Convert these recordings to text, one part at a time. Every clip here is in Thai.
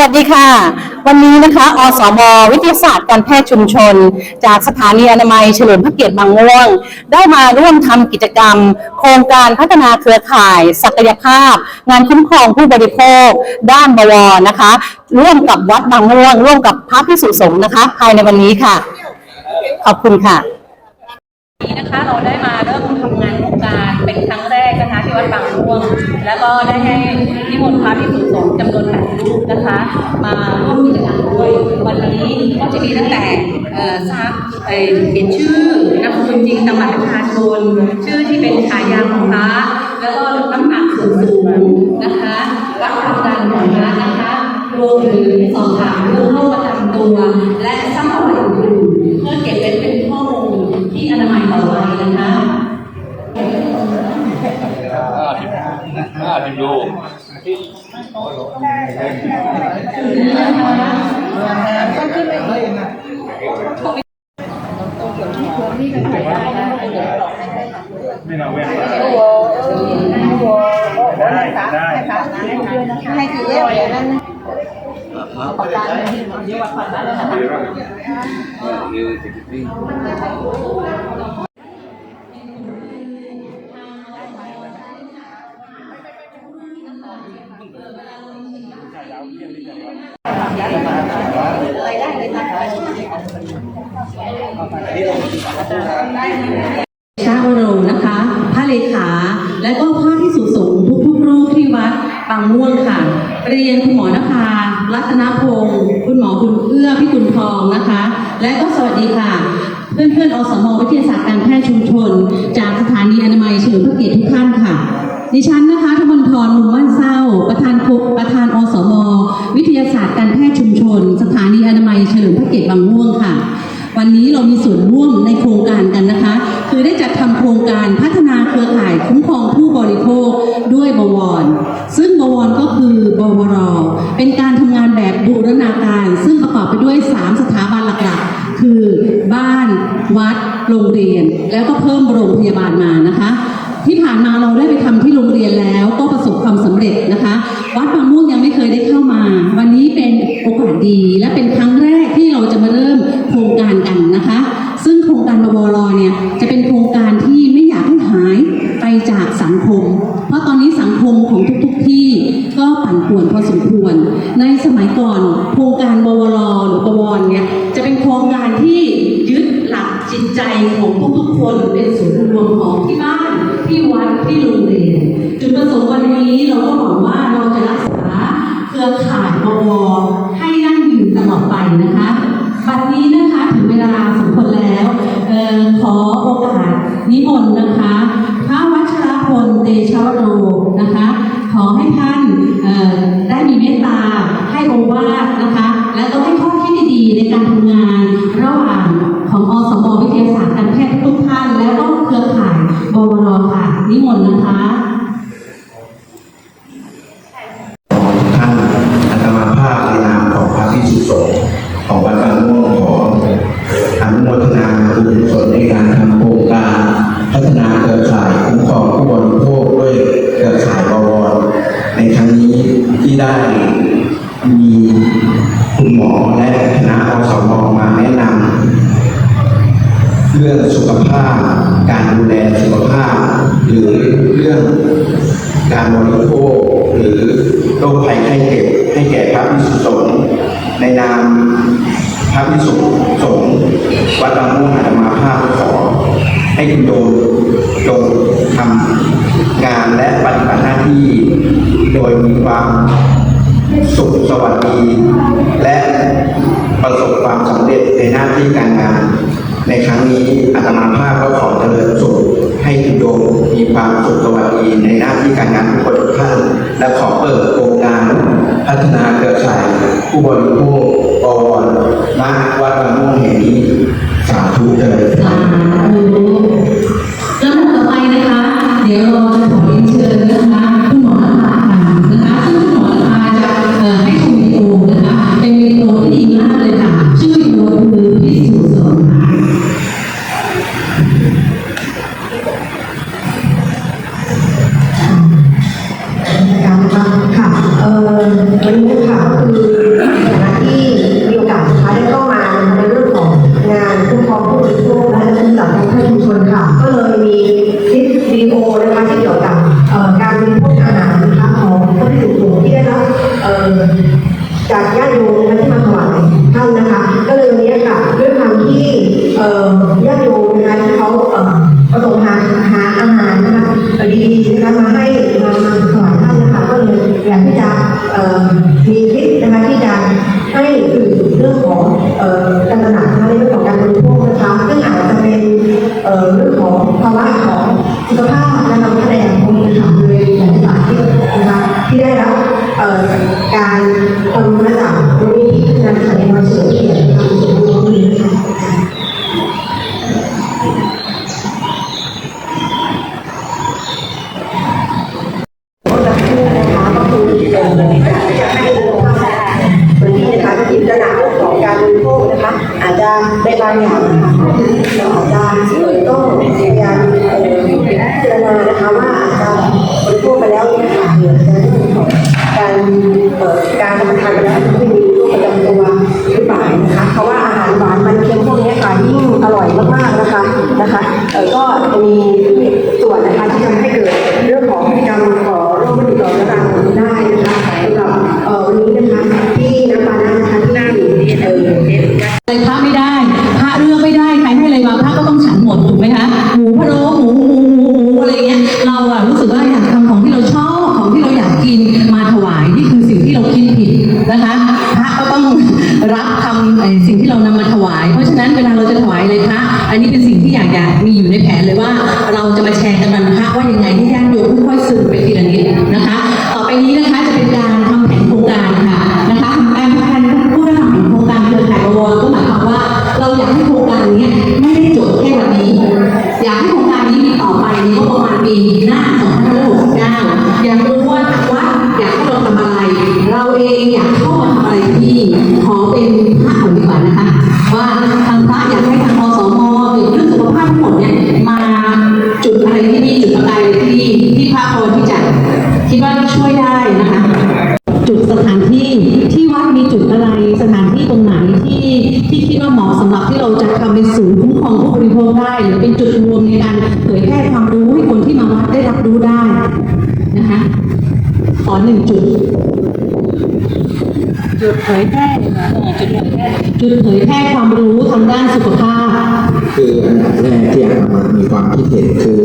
สวัสดีค่ะ วันนี้นะคะ อสม วิทยาศาสตร์การแพทย์ชุมชน จากสถานีอนามัยเฉลิมพระเกียรติบางม่วง ได้มาร่วมทำกิจกรรม โครงการพัฒนาเครือข่าย ศักยภาพ งานคุ้มครองผู้บริโภค ด้านบวรนะคะ ร่วมกับวัดบางม่วง ร่วมกับพระพิสุสงฆ์นะคะ ภายในวันนี้ค่ะ ขอบคุณค่ะวันนี้นะคะเราได้มาเริ่มทำ วัดบางม่วง แล้วก็ได้ให้นิมนต์พระภิกษุสงฆ์จำนวนแปดรูปนะคะ มาร่วมกิจกรรมด้วยวันนี้ก็จะมีตั้งแต่ทราบเอ่อเขียนชื่อนามสกุลจริงตามบัตรประชาชนชื่อที่เป็นฉายาของพระแล้วก็น้ำหนักส่วนสูงนะคะวัดความดันของพระนะคะรวมถึงสอบถามเรื่องโรคประจำตัว และทรัพย์ประวัติอื่นเพื่อเก็บเป็นข้อมูลที่อนามัยต่อไปนะคะ อ่าพิมพ์ดูไม่เอาแว่นได้ได้ให้กี่เล่มเดี๋ยวนั้น ชาวโรนะคะ พระเลขา และก็พระที่สุสงฆ์ทุกๆรูปที่วัดบางม่วงค่ะ เรียนคุณหมอนภารัตนพงศ์คุณหมอบุญเอื้อพิกุลทองนะคะ และก็สวัสดีค่ะ เพื่อนๆอสมวิทยาศาสตร์การแพทย์ชุมชน จากสถานีอนามัยเฉลิมพระเกียรติทุกท่านค่ะ ดิฉันนะคะธมนทรมุมมั่นเศร้า ประธานคุประธานอสม วิทยาศาสตร์การแพทย์ชุมชน สถานีอนามัยเฉลิมพระเกียรติบางม่วงค่ะ วันนี้เรามีส่วนร่วมในโครงการกันนะคะ คือได้จัดทำโครงการพัฒนาเครือข่ายคุ้มครองผู้บริโภคด้วยบวร ซึ่งบวรก็คือบวร เป็นการทำงานแบบบูรณาการ ซึ่งประกอบไปด้วย 3 สถาบันหลักๆ คือบ้านวัด โรงเรียน แล้วก็เพิ่มโรงพยาบาลมานะคะที่ผ่านมาเราได้ไปทำที่โรงเรียนแล้วก็ประสบความสำเร็จนะคะ วัดบางม่วงยังไม่เคยได้เข้ามา วันนี้เป็นโอกาสดีและเป็นครั้ง นะคะ ซึ่งโครงการบวรเนี่ยจะเป็นโครงการที่ไม่อยากให้หายไปจากสังคม เพราะตอนนี้สังคมของทุกๆที่ก็ปั่นป่วนพอสมควร ในสมัยก่อนโครงการบวรหรือบวรเนี่ยจะเป็นโครงการที่ยึดหลักจิตใจของทุกๆคนเป็นศูนย์รวมของที่บ้านที่วัดที่โรงเรียนจุดประสงค์วันนี้เราก็หวังว่าเราจะรักษาเครือข่าย ในการทำงานระหว่างของอสมวิทยาศาสตร์การแพทย์ทุกท่าน แล้วก็เครือข่ายบวรค่ะ นิมนต์นะคะท่านอาตมาภาพในนามของพระพิสุสงฆ์ของวัดบางม่วงขออนุโมทนาบุญกุศล ที่โดยมีความสุขสวัสดี และประสบความสำเร็จในหน้าที่การงาน ในครั้งนี้อาตมาภาพก็ขอเจริญสุขให้คุณโยมมีความสุขสวัสดีในหน้าที่การงานทุกคนทุกท่าน และขอเปิดโครงการพัฒนาเครือข่ายผู้บริโภคบวรณวัดบางม่วงแห่งนี้ สาธุเจริญสาธุแลำดับต่อไปนะคะ เดี๋ยวเราจะขอเรียนเชิญ จากญาติโยมนะคะที่มาถวายท่านนะคะ ก็เลยวันนี้ค่ะด้วยความที่ญาติโยมนะคะที่เขาเออประสงค์หาหาอาหารนะคะดีๆนะคะมาให้มามาถวายท่านนะคะก็เลยอยากที่จะมีคลิปนะคะที่จะให้สื่อเรื่องของการตลาดนะคะในเรื่องของการบริโภคนะคะซึ่งอาจจะเป็นเรื่องของภาวะของสุขภาพนะคะในสังคนะคะเลยอยากจะสาธิตนะคะที่ได้รับ การประเมินหลักวิธีการทำในความเสี่ยว ช่วยได้นะคะ จุดสถานที่ที่วัดมีจุดอะไรสถานที่ตรงไหนที่ที่คิดว่าเหมาะสำหรับที่เราจะทำเป็นศูนย์คุ้มครองผู้บริโภคได้ หรือเป็นจุดรวมในการเผยแพร่ความรู้ให้คนที่มาวัดได้รับรู้ได้นะคะขอหนึ่งจุดจุดเผยแพร่จุดเผยแพร่จุดเผยแพร่ความรู้ทางด้านสุขภาพ คืออันดับแรกที่อาตมามีความคิดเห็นคือ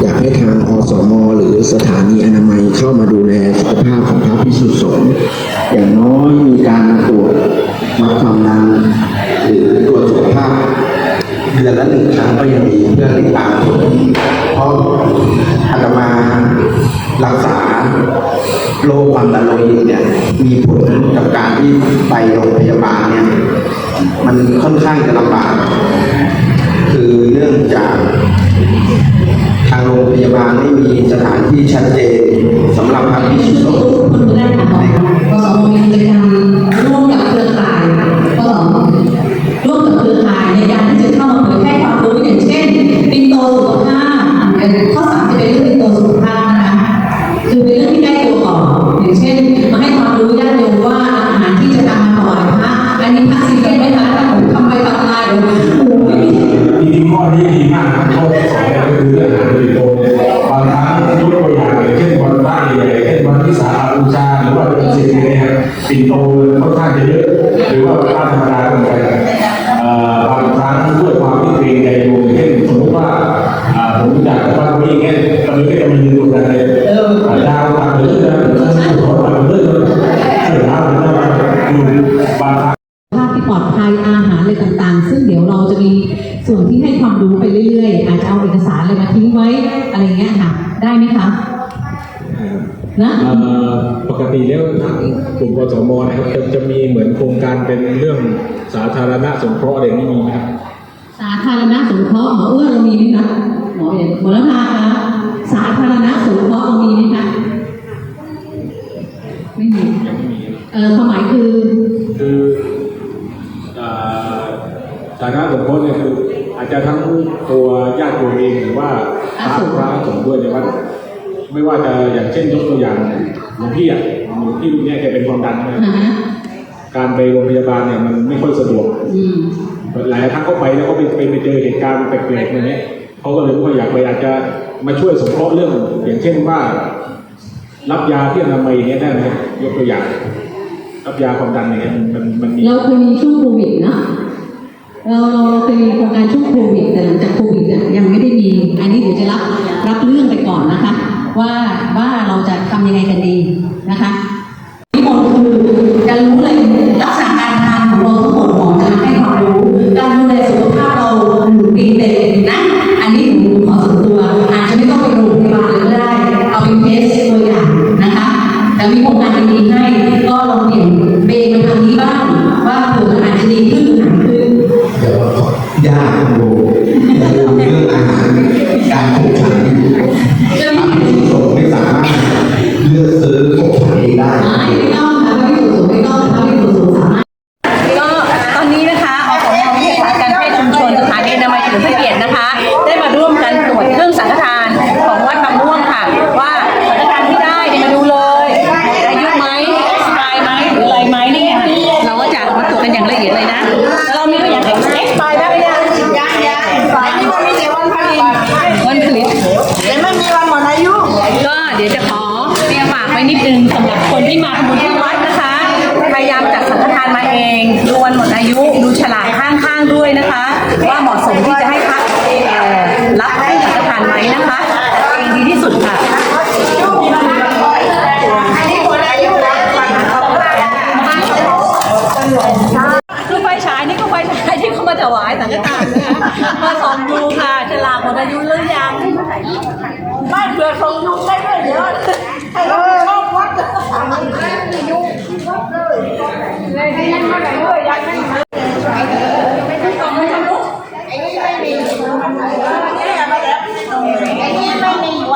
อยากให้ทางอสมหรือสถานีอนามัยเข้ามาดูแลสุขภาพของพระพิสุสงฆ์อย่างน้อยมีการมาตรวจวัดความดันหรือตรวจสุขภาพเดือนละหนึ่งครั้งก็ยังดีเพื่อติดตามผลเพราะอาตมารักษาโรคความดันโลหิตเนี่ยมีผลกับการที่ไปโรงพยาบาลเนี่ยมันค่อนข้างจะลำบาก คือเนื่องจาก โรงพยาบาลไม่มีสถานที่ชัดเจนสำหรับพระพิสุสงฆ์คนแรกค่ะสมมีกิจกรรมร่วมกับเครือข่ายกสร่วมกับเครือข่ายในการที่จะเข้ามาเผยแพร่ความรู้อย่างเช่นปินโตสุขภาพข้อสามจะเป็นเรื่องปินโตสุขภาพนะคะคือเป็นเรื่องที่ใกล้ตัวก่อนอย่างเช่นมาให้ บางครั้งภาพที่ปลอดภัยอาหารอะไรต่างๆ ซึ่งเดี๋ยวเราจะมีส่วนที่ให้ความรู้ไปเรื่อยๆ อาจจะเอาเอกสารอะไรมาทิ้งไว้อะไรเงี้ยค่ะ ได้ไหมคะนะเอ่อปกติแล้วทางกลุ่มกสมนะครับจะจะมีเหมือนโครงการเป็นเรื่องสาธารณสงเคราะห์อะไรนี่มีไหมครับสาธารณสงเคราะห์หมอเอื้อเรามีไหมคะหมอเอกหมอละพาคะสาธารณสงเคราะห์เรามีไหมคะไม่มีเออความหมายคือ คือเอ่อสาธารณสงเคราะห์เนี่ยคืออาจจะทั้งตัวญาติโยมเองหรือว่าพระพระสงฆ์ด้วยในวัดไม่ว่าจะอย่างเช่นยกตัวอย่างหลวงพี่อะหลวงพี่ลูกเนี้ยแกเป็นความดันใช่ไหมอ่าฮะการไปโรงพยาบาลเนี่ยมันไม่ค่อยสะดวกอืมหลายครั้งเขาไปแล้วก็ไปไปไปเจอเหตุการณ์แปลกๆอย่างเนี้ยเขาก็เลยว่าอยากไปอาจจะมาช่วยสงเคราะห์เรื่อง อย่างเช่นว่า รับยาที่อนามัยอย่างเงี้ยได้ไหมยกตัวอย่าง รับยาความดันอย่างเงี้ยมันมันมีเราเคยมีช่วงโควิดนะเราเราเราเคยมีโครงการช่วงโควิดแต่หลังจากโควิดเนี่ยยังไม่ได้มี อันนี้เดี๋ยวจะรับรับเรื่องไปก่อนนะคะ ว่าว่าเราจะทำยังไงกันดีนะคะ วยนะคะว่าเหมาะสมที่จะให้พักเอ่อรับให้สังฆทานไหมนะคะเองดีที่สุดค่ะอันนี้หมดอายุแล้ววันเขาได้คือไฟฉายนี่ก็ไฟฉายที่เขามาถวายสังฆทานนะคะมาส่องดูค่ะฉลากหมดอายุหรือยังบ้านเผื่อส่งยุงได้ด้วยเยอะให้เราชอบวัดยุง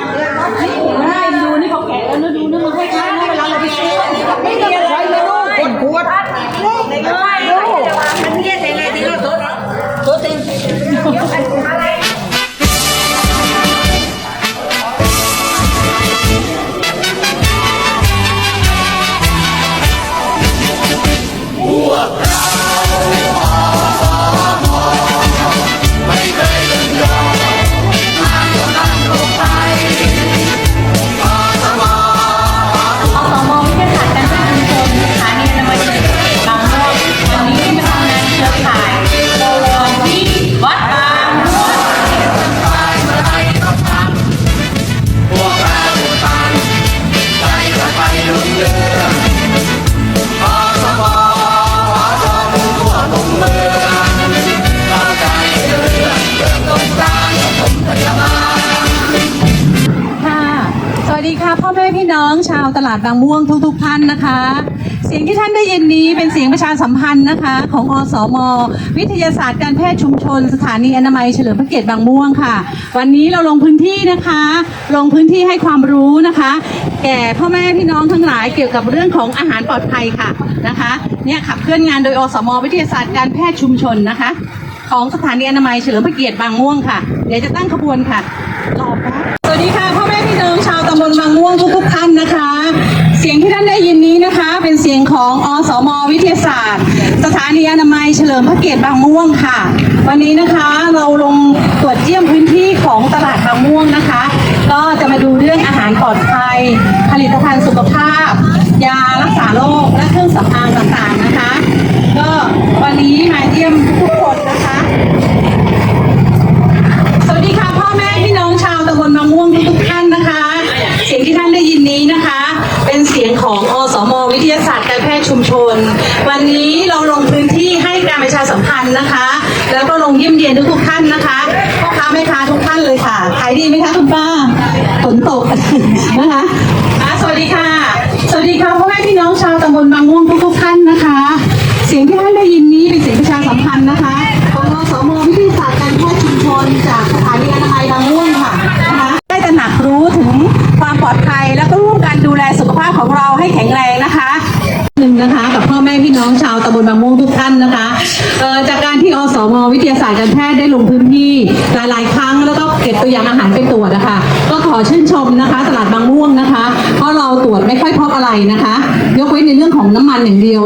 何? ดบางม่วงทุก ๆ ท่านนะคะ เสียงที่ท่านได้ยินนี้เป็นเสียงประชาสัมพันธ์นะคะ ของอสม วิทยาศาสตร์การแพทย์ชุมชน สถานีอนามัยเฉลิมพระเกียรติบางม่วงค่ะ วันนี้เราลงพื้นที่นะคะ ลงพื้นที่ให้ความรู้นะคะ แก่พ่อแม่พี่น้องทั้งหลายเกี่ยวกับเรื่องของอาหารปลอดภัยค่ะนะคะเนี่ยขับเคลื่อนงานโดยอสม วิทยาศาสตร์การแพทย์ชุมชนนะคะของสถานีอนามัยเฉลิมพระเกียรติบางม่วงค่ะ เดี๋ยวจะตั้งขบวนค่ะรอบสวัสดีค่ะพ่อแม่พี่น้องชาวตำบลบางม่วงทุกๆท่านนะคะ งของอสมวิทยาศาสตร์ สถานีอนามัยเฉลิมพระเกียรติบางม่วงค่ะ วันนี้นะคะเราลงตรวจเยี่ยมพื้นที่ของตลาดบางม่วงนะคะ ก็จะมาดูเรื่องอาหารปลอดภัย ผลิตภัณฑ์สุขภาพ ยารักษาโรคและเครื่องสำอางต่างๆนะคะ ก็วันนี้มาเยี่ยมทุกคนนะคะ สัมพันธ์นะคะ แล้วก็ลงเยี่ยมเยียนทุกๆท่านนะคะพ่อค้าแม่ค้าทุกท่านเลยค่ะขายดีไหมคะคุณป้าฝนตกนะคะ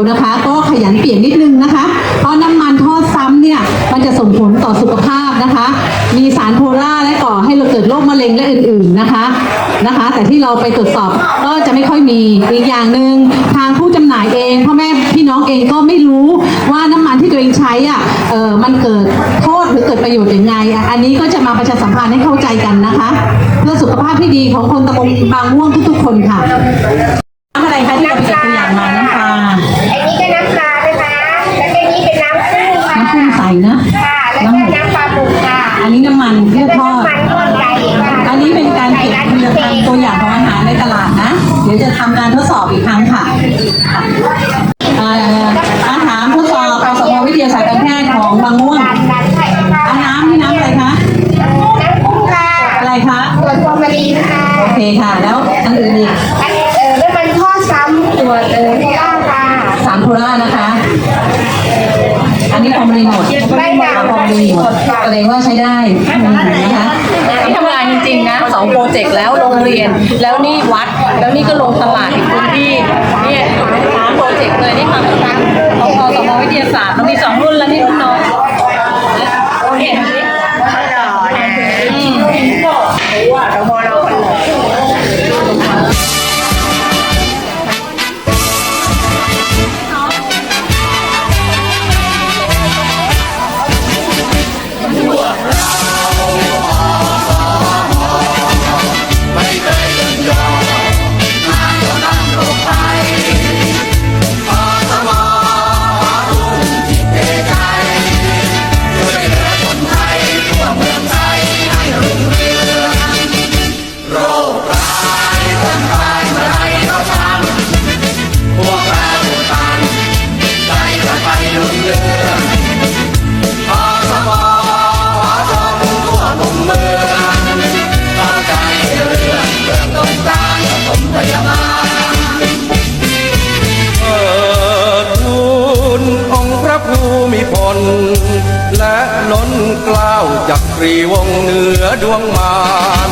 นะคะ ก็ขยันเปลี่ยนนิดนึงนะคะ เพราะน้ำมันทอดซ้ำเนี่ยมันจะส่งผลต่อสุขภาพนะคะ มีสารโพล่าและก่อให้เราเกิดโรคมะเร็งและอื่นๆนะคะนะคะ แต่ที่เราไปตรวจสอบก็จะไม่ค่อยมีอีกอย่างหนึ่งทางผู้จำหน่ายเองพ่อแม่พี่น้องเองก็ไม่รู้ว่าน้ำมันที่ตัวเองใช้อะเออมันเกิดโทษหรือเกิดประโยชน์อย่างไง อันนี้ก็จะมาประชาสัมพันธ์ให้เข้าใจกันนะคะ เพื่อสุขภาพที่ดีของคนตะบงบางม่วงทุกๆคนค่ะ นนี้น้ำมันเพื่อทอดน้ำมันทอดไก่ค่ะอันนี้เป็นการเก็บผลิตภัณฑ์ตัวอย่างของอาหารในตลาดนะ เดี๋ยวจะทำการทดสอบอีกครั้งค่ะอ่าอาหารทดสอบกสมวิทยาศาสตร์การแพทย์ของบางม่วงการการไข่ค่ะอันน้ำนี่น้ำอะไรคะน้ำกุ้งค่ะอะไรคะส่วนฟอร์มาลีนค่ะโอเคค่ะแล้ว ว่าใช้ได้นะคะทำงานจริงๆนะสองโปรเจกต์แล้วโรงเรียน แล้วนี่วัด แล้วนี่ก็ลงตลาดอีกพื้นที่เนี่ยสามโปรเจกต์เลยนี่มาทั้งของพอสมวิทยาศาสตร์เรามีสองรุ่นแล้วนี่รุ่นน้องเห็นไล้นกล้าวจักรีวงเหนือดวงมาร